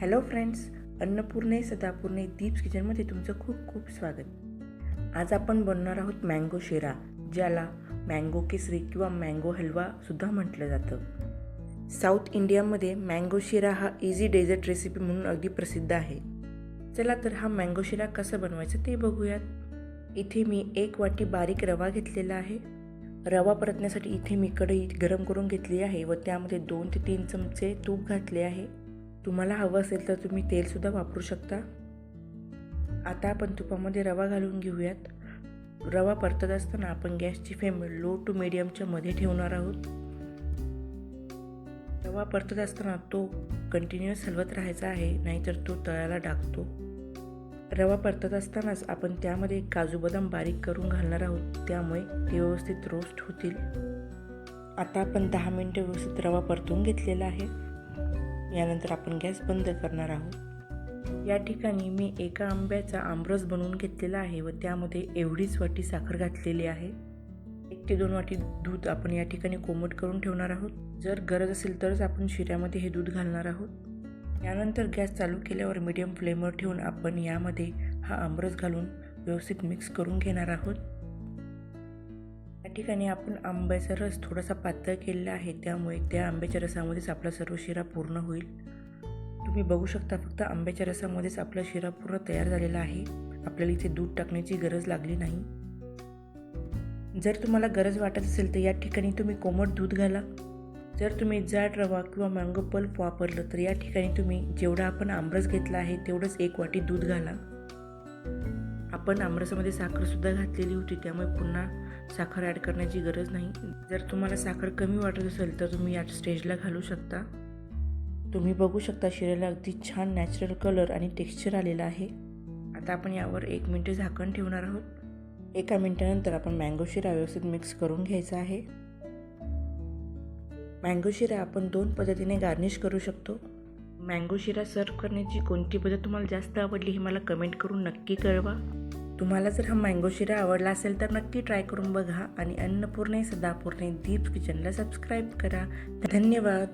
Hello friends अन्नपूर्णे सदापूर्णे दीप्स किचनमध्ये तुमचं खूप खूप स्वागत. आज आपण बनणार आहोत मँगो शिरा ज्याला मँगो केसरी किंवा मँगो हलवासुद्धा म्हटलं जातं. साऊथ इंडियामध्ये मँगो शिरा हा इझी डेझर्ट रेसिपी म्हणून अगदी प्रसिद्ध आहे. चला तर हा मँगो शिरा कसा बनवायचा ते बघूयात. इथे मी एक वाटी बारीक रवा घेतलेला आहे. रवा परतण्यासाठी इथे मी कढई गरम करून घेतली आहे व त्यामध्ये दोन ते तीन चमचे तूप घातले आहे. तुम्हाला हवं असेल तर तुम्ही तेलसुद्धा वापरू शकता. आता आपण तुपामध्ये रवा घालून घेऊयात. रवा परतत असताना आपण गॅसची फ्लेम लो टू मिडियमच्या मध्ये ठेवणार आहोत. रवा परतत असताना तो कंटिन्युअस हलवत राहायचा आहे नाहीतर तो तळाला टाकतो रवा परतत असतानाच आपण त्यामध्ये काजू बदाम बारीक करून घालणार आहोत त्यामुळे ते व्यवस्थित रोस्ट होतील. आता आपण दहा मिनटं व्यवस्थित रवा परतून घेतलेला आहे. यानंतर आपण गॅस बंद करणार आहोत. या ठिकाणी मी एका आंब्याचा आमरस बनवून घेतलेला आहे व त्यामध्ये एवढीच वाटी साखर घातलेली आहे. एक ते दोन वाटी दूध आपण या ठिकाणी कोमट करून ठेवणार आहोत. जर गरज असेल तरच आपण शिऱ्यामध्ये हे दूध घालणार आहोत. यानंतर गॅस चालू केल्यावर मीडियम फ्लेमवर ठेवून आपण यामध्ये हा आमरस घालून व्यवस्थित मिक्स करून घेणार आहोत. ठिकाणी आपण आंब्याचा रस थोडासा पातळ केलेला आहे त्यामुळे त्या आंब्याच्या रसामध्येच आपला सर्व शिरा पूर्ण होईल. तुम्ही बघू शकता फक्त आंब्याच्या रसामध्येच आपला शिरा पूर्ण तयार झालेला आहे. आपल्याला इथे दूध टाकण्याची गरज लागली नाही. जर तुम्हाला गरज वाटत असेल तर या ठिकाणी तुम्ही कोमट दूध घाला. जर तुम्ही जाड रवा किंवा मँगो पल्प वापरलं तर या ठिकाणी तुम्ही जेवढा आपण आमरस घेतला आहे तेवढंच एक वाटी दूध घाला. आपण आमरसामध्ये साखरसुद्धा घातलेली होती त्यामुळे पुन्हा साखर ॲड करण्याची गरज नाही. जर तुम्हाला साखर कमी वाटत असेल तर तुम्ही या स्टेजला घालू शकता. तुम्ही बघू शकता शिऱ्याला अगदी छान नॅचरल कलर आणि टेक्स्चर आलेलं आहे. आता आपण यावर एक मिनटं झाकण ठेवणार आहोत. एका मिनटानंतर आपण मँगो शिरा व्यवस्थित मिक्स करून घ्यायचा आहे. मँगो शिरा आपण दोन पद्धतीने गार्निश करू शकतो. मँगो शिरा सर्व करण्याची कोणती पद्धत तुम्हाला जास्त आवडली हे मला कमेंट करून नक्की कळवा. तुम्हाला जर हा मँगो शिरा आवडला असेल तर नक्की ट्राय करून बघा आणि अन्नपूर्णे सदापूर्णे दीप किचनला सबस्क्राईब करा. धन्यवाद.